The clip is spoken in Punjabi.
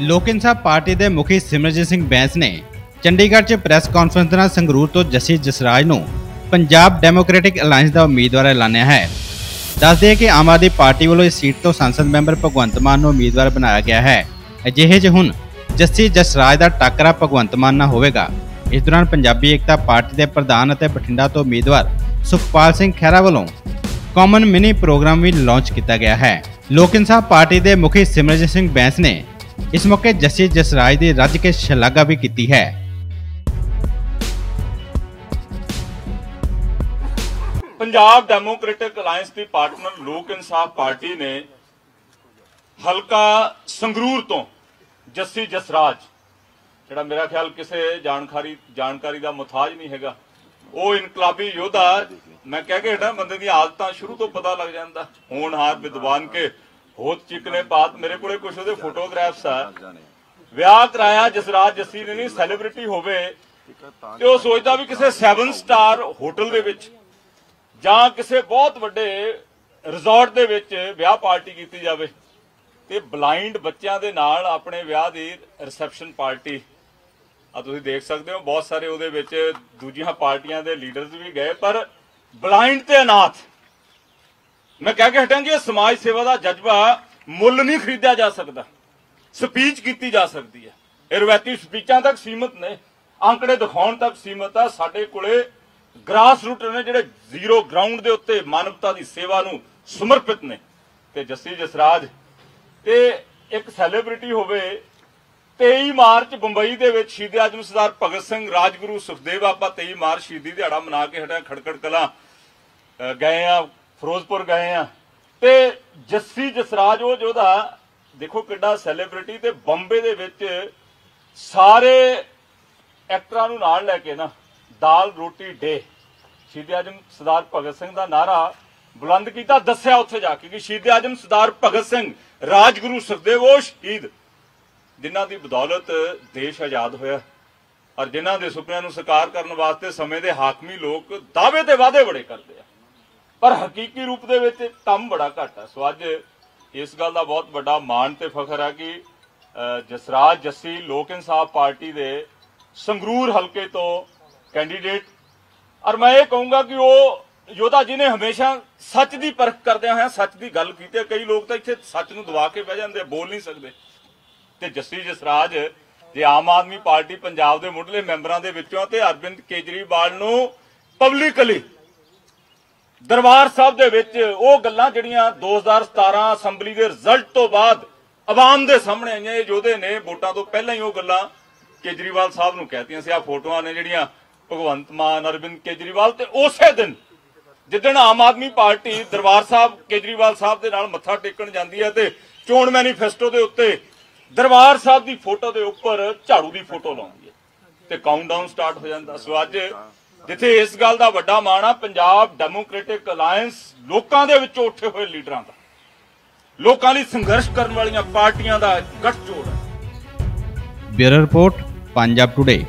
ਲੋਕ ਇਨਸਾਫ ਪਾਰਟੀ ਦੇ ਮੁਖੀ ਸਿਮਰਜੀਤ ਸਿੰਘ ਬੈਂਸ ਨੇ ਚੰਡੀਗੜ੍ਹ 'ਚ ਪ੍ਰੈਸ ਕਾਨਫਰੰਸ ਦੌਰਾਨ ਸੰਗਰੂਰ ਤੋਂ ਜੱਸੀ ਜਸਰਾਜ ਨੂੰ ਪੰਜਾਬ ਡੈਮੋਕ੍ਰੈਟਿਕ ਅਲਾਈਅੰਸ ਦਾ ਉਮੀਦਵਾਰ ਐਲਾਨਿਆ ਹੈ। ਦੱਸਦੇ ਕਿ ਆਮ ਆਦਮੀ ਪਾਰਟੀ ਵੱਲੋਂ ਇਸ ਸੀਟ ਤੋਂ ਸੰਸਦ ਮੈਂਬਰ ਭਗਵੰਤ ਮਾਨ ਨੂੰ ਉਮੀਦਵਾਰ ਬਣਾਇਆ ਗਿਆ ਹੈ। ਅਜਿਹੇ 'ਚ ਹੁਣ ਜੱਸੀ ਜਸਰਾਜ ਦਾ ਟੱਕਰਾ ਭਗਵੰਤ ਮਾਨ ਨਾਲ ਹੋਵੇਗਾ। ਇਸ ਦੌਰਾਨ ਪੰਜਾਬੀ ਏਕਤਾ ਪਾਰਟੀ ਦੇ ਪ੍ਰਧਾਨ ਅਤੇ ਬਠਿੰਡਾ ਤੋਂ ਉਮੀਦਵਾਰ ਸੁਖਪਾਲ ਸਿੰਘ ਖਹਿਰਾ ਵੱਲੋਂ ਕਾਮਨ ਮਿਨੀ ਪ੍ਰੋਗਰਾਮ ਵੀ ਲਾਂਚ ਕੀਤਾ ਗਿਆ ਹੈ। ਲੋਕ ਇਨਸਾਫ ਪਾਰਟੀ ਦੇ ਮੁਖੀ ਸਿਮਰਜੀਤ ਸਿੰਘ ਬੈਂਸ ਨੇ ਇਸ ਮੌਕੇ ਜੱਸੀ ਜਸਰਾਜ ਦੀ ਰੱਜ ਕੇ ਸ਼ਲਾਘਾ ਵੀ ਕੀਤੀ ਹੈ। ਪੰਜਾਬ ਡੈਮੋਕ੍ਰੈਟਿਕ ਅਲਾਈਅੰਸ ਦੀ ਪਾਰਟਨਰ ਲੋਕ ਇਨਸਾਫ ਪਾਰਟੀ ਨੇ ਹਲਕਾ ਸੰਗਰੂਰ ਤੋਂ ਜੱਸੀ ਜਸਰਾਜ, ਜਿਹੜਾ ਮੇਰਾ ਖਿਆਲ ਕਿਸੇ ਜਾਣਕਾਰੀ ਜਾਣਕਾਰੀ ਦਾ ਮੁਤਾਜ ਨਹੀਂ ਹੈਗਾ, ਉਹ ਇਨਕਲਾਬੀ ਯੋਧਾ, ਮੈਂ ਕਹਿ ਕੇ ਹਟਾਂ, ਬੰਦੇ ਦੀਆਂ ਆਦਤਾਂ ਸ਼ੁਰੂ ਤੋਂ ਪਤਾ ਲੱਗ ਜਾਂਦਾ। ਹੋਣਹਾਰ ਵਿਦਵਾਨ ਕੇ ਹੋਤ ਚਿਕਨੇ ਬਾਤ ਮੇਰੇ ਕੋਲੇ ਕੁਝ ਉਹਦੇ ਫੋਟੋਗ੍ਰਾਫਸ ਆ। ਵਿਆਹ ਕਰਾਇਆ ਜਸਰਾਜ ਜੱਸੀ ਨੇ ਨਹੀਂ ਸੈਲੀਬ੍ਰਿਟੀ ਹੋਵੇ ਤੇ ਉਹ ਸੋਚਦਾ ਵੀ ਕਿਸੇ 7 ਸਟਾਰ ਹੋਟਲ ਦੇ ਵਿੱਚ ਜਾਂ ਕਿਸੇ ਬਹੁਤ ਵੱਡੇ ਰਿਜ਼ੋਰਟ ਦੇ ਵਿੱਚ ਵਿਆਹ ਪਾਰਟੀ ਕੀਤੀ ਜਾਵੇ ਤੇ ਬਲਾਈਂਡ ਬੱਚਿਆਂ ਦੇ ਨਾਲ ਆਪਣੇ ਵਿਆਹ ਦੀ ਰਿਸੈਪਸ਼ਨ ਪਾਰਟੀ। ਆ ਤੁਸੀਂ ਦੇਖ ਸਕਦੇ ਹੋ, ਬਹੁਤ ਸਾਰੇ ਉਹਦੇ ਵਿੱਚ ਦੂਜੀਆਂ ਪਾਰਟੀਆਂ ਦੇ ਲੀਡਰਸ ਵੀ ਗਏ, ਪਰ ਬਲਾਈਂਡ ਤੇ ਅਨਾਥ। ਮੈਂ ਕਹਿ ਕੇ ਹਟਾਂਗੀ ਇਹ ਸਮਾਜ ਸੇਵਾ ਦਾ ਜਜ਼ਬਾ ਮੁੱਲ ਨਹੀਂ ਖਰੀਦਿਆ ਜਾ ਸਕਦਾ। ਸਪੀਚ ਕੀਤੀ ਜਾ ਸਕਦੀ ਹੈ। ਇਹ ਰਵਾਇਤੀ ਸਪੀਚਾਂ ਤੱਕ ਸੀਮਤ ਨੇ। ਅੰਕੜੇ ਦਿਖਾਉਣ ਤੱਕ ਸੀਮਤ ਆ। ਸਾਡੇ ਕੋਲੇ ਗ੍ਰਾਸ ਰੂਟ ਨੇ ਜਿਹੜੇ ਜ਼ੀਰੋ ਗਰਾਊਂਡ ਦੇ ਉੱਤੇ ਮਾਨਵਤਾ ਦੀ ਸੇਵਾ ਨੂੰ ਸਮਰਪਿਤ ਨੇ। ਤੇ ਜੱਸੀ ਜਸਰਾਜ, ਤੇ ਇੱਕ ਸੈਲੀਬ੍ਰਿਟੀ ਹੋਵੇ 23 ਮਾਰਚ ਬੰਬਈ ਦੇ ਵਿੱਚ ਸ਼ਹੀਦ ਆਜਮ ਸਰਦਾਰ ਭਗਤ ਸਿੰਘ, ਰਾਜਗੁਰੂ ਸੁਖਦੇਵ, ਆਪਾਂ 23 ਮਾਰਚ ਸ਼ਹੀਦੀ ਦਿਹਾੜਾ ਮਨਾ ਕੇ ਹਟਿਆ ਖੜਕੜ ਕਲਾਂ ਗਏ ਆ ਫਿਰੋਜ਼ਪੁਰ ਗਏ ਆ। ਤੇ ਜੱਸੀ ਜਸਰਾਜ ਉਹ ਜਿਹਦਾ, ਦੇਖੋ ਕਿੱਡਾ ਸੈਲੀਬ੍ਰਿਟੀ ਤੇ ਬੰਬੇ ਦੇ ਵਿੱਚ ਸਾਰੇ ਐਕਟਰਾਂ ਨੂੰ ਨਾਲ ਲੈ ਕੇ ਨਾ, ਦਾਲ ਰੋਟੀ ਡੇ। ਸ਼ਹੀਦ ਆਜਮ ਸਰਦਾਰ ਭਗਤ ਸਿੰਘ ਦਾ ਨਾਰਾ ਬੁਲੰਦ ਕੀਤਾ, ਦੱਸਿਆ ਉੱਥੇ ਜਾ ਕੇ ਕਿ ਸ਼ਹੀਦ ਆਜਮ ਸਰਦਾਰ ਭਗਤ ਸਿੰਘ, ਰਾਜਗੁਰੂ ਸੁਖਦੇਵ ਉਹ ਸ਼ਹੀਦ। ਜਿਨ੍ਹਾਂ ਦੀ ਬਦੌਲਤ ਦੇਸ਼ ਆਜ਼ਾਦ ਹੋਇਆ। ਔਰ ਜਿਨ੍ਹਾਂ ਦੇ ਸੁਪਨਿਆਂ ਨੂੰ ਸਾਕਾਰ ਕਰਨ ਵਾਸਤੇ ਸਮੇਂ ਦੇ ਹਾਕਮੀ ਲੋਕ ਦਾਅਵੇ ਤੇ ਵਾਅਦੇ ਬੜੇ ਕਰਦੇ ਆ। ਪਰ ਹਕੀਕੀ ਰੂਪ ਦੇ ਵਿੱਚ ਕੰਮ ਬੜਾ ਘੱਟ ਹੈ ਸੋ ਅੱਜ ਇਸ ਗੱਲ ਦਾ ਬਹੁਤ ਵੱਡਾ ਮਾਣ ਤੇ ਫਖਰ ਹੈ ਕਿ ਜਸਰਾਜ ਜੱਸੀ ਲੋਕ ਇਨਸਾਫ ਪਾਰਟੀ ਦੇ ਸੰਗਰੂਰ ਹਲਕੇ ਤੋਂ ਕੈਂਡੀਡੇਟ। ਔਰ ਮੈਂ ਇਹ ਕਹੂੰਗਾ ਕਿ ਉਹ ਯੋਧਾ ਜੀ ਨੇ ਹਮੇਸ਼ਾ ਸੱਚ ਦੀ ਪਰਖ ਕਰਦਿਆਂ ਹੋਇਆਂ ਸੱਚ ਦੀ ਗੱਲ ਕੀਤੀ ਹੈ। ਕਈ ਲੋਕ ਤਾਂ ਇੱਥੇ ਸੱਚ ਨੂੰ ਦਬਾ ਕੇ ਬਹਿ ਜਾਂਦੇ ਬੋਲ ਨਹੀਂ ਸਕਦੇ। ਤੇ ਜੱਸੀ ਜਸਰਾਜ ਜੇ ਆਮ ਆਦਮੀ ਪਾਰਟੀ ਪੰਜਾਬ ਦੇ ਮੁੱਢਲੇ ਮੈਂਬਰਾਂ ਦੇ ਵਿੱਚੋਂ ਤੇ ਅਰਵਿੰਦ ਕੇਜਰੀਵਾਲ ਨੂੰ ਪਬਲਿਕਲੀ ਦਰਬਾਰ ਸਾਹਿਬ ਦੇ ਵਿੱਚ ਉਹ ਗੱਲਾਂ ਜਿਹੜੀਆਂ 2017 ਅਸੈਂਬਲੀ ਦੇ ਰਿਜ਼ਲਟ ਤੋਂ ਬਾਅਦ ਆਵਾਮ ਦੇ ਸਾਹਮਣੇ ਆਈਆਂ, ਇਹ ਯੋਧੇ ਨੇ ਵੋਟਾਂ ਤੋਂ ਪਹਿਲਾਂ ਹੀ ਉਹ ਗੱਲਾਂ ਕੇਜਰੀਵਾਲ ਸਾਹਿਬ ਨੂੰ ਕਹਿਤੀਆਂ ਸੀ। ਆ ਫੋਟੋਆਂ ਨੇ ਜਿਹੜੀਆਂ ਭਗਵੰਤ ਮਾਨ, ਅਰਵਿੰਦ ਕੇਜਰੀਵਾਲ ਤੇ ਉਸੇ ਦਿਨ ਜਿੱਦਣ ਆਮ ਆਦਮੀ ਪਾਰਟੀ ਦਰਬਾਰ ਸਾਹਿਬ, ਕੇਜਰੀਵਾਲ ਸਾਹਿਬ ਦੇ ਨਾਲ ਮੱਥਾ ਟੇਕਣ ਜਾਂਦੀ ਹੈ ਤੇ ਚੋਣ ਮੈਨੀਫੈਸਟੋ ਦੇ ਉੱਤੇ ਦਰਬਾਰ ਸਾਹਿਬ ਦੀ ਫੋਟੋ ਦੇ ਉੱਪਰ ਝਾੜੂ ਦੀ ਫੋਟੋ ਲਾਉਂਦੀ ਹੈ ਤੇ ਕਾਊਂਟਡਾਊਨ ਸਟਾਰਟ ਹੋ ਜਾਂਦਾ। ਸੋ ਅੱਜ ਜਿੱਥੇ ਇਸ ਗੱਲ ਦਾ ਵੱਡਾ ਮਾਣ ਆ, ਪੰਜਾਬ ਡੈਮੋਕ੍ਰੈਟਿਕ ਅਲਾਈਅੰਸ ਲੋਕਾਂ ਦੇ ਵਿੱਚੋਂ ਉੱਠੇ ਹੋਏ ਲੀਡਰਾਂ ਦਾ। ਲੋਕਾਂ ਲਈ ਸੰਘਰਸ਼ ਕਰਨ ਵਾਲੀਆਂ ਪਾਰਟੀਆਂ ਦਾ ਗੱਠਜੋੜ ਹੈ ਬਿਊਰੋ ਰਿਪੋਰਟ, ਪੰਜਾਬ ਟੁਡੇ